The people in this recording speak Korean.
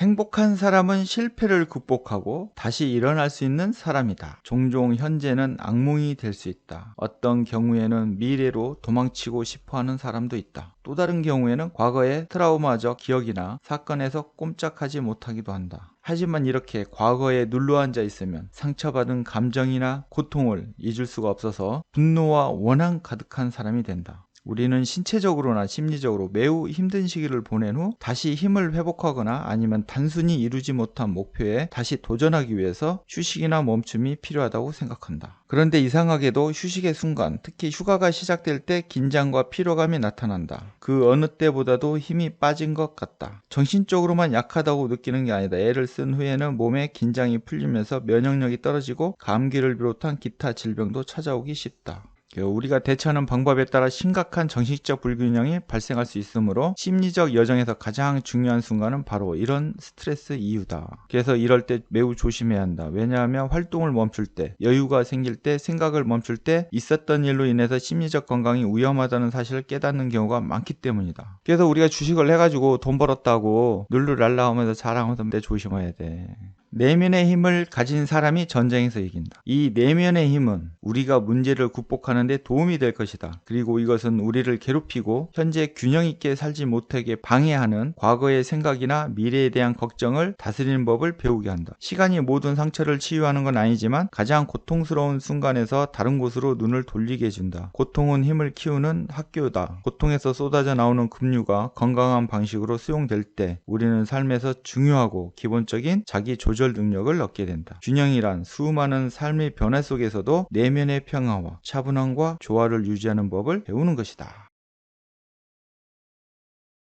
행복한 사람은 실패를 극복하고 다시 일어날 수 있는 사람이다. 종종 현재는 악몽이 될 수 있다. 어떤 경우에는 미래로 도망치고 싶어 하는 사람도 있다. 또 다른 경우에는 과거의 트라우마적 기억이나 사건에서 꼼짝하지 못하기도 한다. 하지만 이렇게 과거에 눌러앉아 있으면 상처받은 감정이나 고통을 잊을 수가 없어서 분노와 원한 가득한 사람이 된다. 우리는 신체적으로나 심리적으로 매우 힘든 시기를 보낸 후 다시 힘을 회복하거나 아니면 단순히 이루지 못한 목표에 다시 도전하기 위해서 휴식이나 멈춤이 필요하다고 생각한다. 그런데 이상하게도 휴식의 순간, 특히 휴가가 시작될 때 긴장과 피로감이 나타난다. 그 어느 때보다도 힘이 빠진 것 같다. 정신적으로만 약하다고 느끼는 게 아니다. 애를 쓴 후에는 몸에 긴장이 풀리면서 면역력이 떨어지고 감기를 비롯한 기타 질병도 찾아오기 쉽다. 그 우리가 대처하는 방법에 따라 심각한 정신적 불균형이 발생할 수 있으므로 심리적 여정에서 가장 중요한 순간은 바로 이런 스트레스 이유다. 그래서 이럴 때 매우 조심해야 한다. 왜냐하면 활동을 멈출 때, 여유가 생길 때, 생각을 멈출 때 있었던 일로 인해서 심리적 건강이 위험하다는 사실을 깨닫는 경우가 많기 때문이다. 그래서 우리가 주식을 해가지고 돈 벌었다고 룰루랄라 하면서 자랑하면서 내 조심해야 돼. 내면의 힘을 가진 사람이 전쟁에서 이긴다. 이 내면의 힘은 우리가 문제를 극복하는 데 도움이 될 것이다. 그리고 이것은 우리를 괴롭히고 현재 균형 있게 살지 못하게 방해하는 과거의 생각이나 미래에 대한 걱정을 다스리는 법을 배우게 한다. 시간이 모든 상처를 치유하는 건 아니지만 가장 고통스러운 순간에서 다른 곳으로 눈을 돌리게 해준다. 고통은 힘을 키우는 학교다. 고통에서 쏟아져 나오는 급류가 건강한 방식으로 수용될 때 우리는 삶에서 중요하고 기본적인 자기 조절 조절 능력을 얻게 된다. 균형이란 수많은 삶의 변화 속에서도 내면의 평화와 차분함과 조화를 유지하는 법을 배우는 것이다.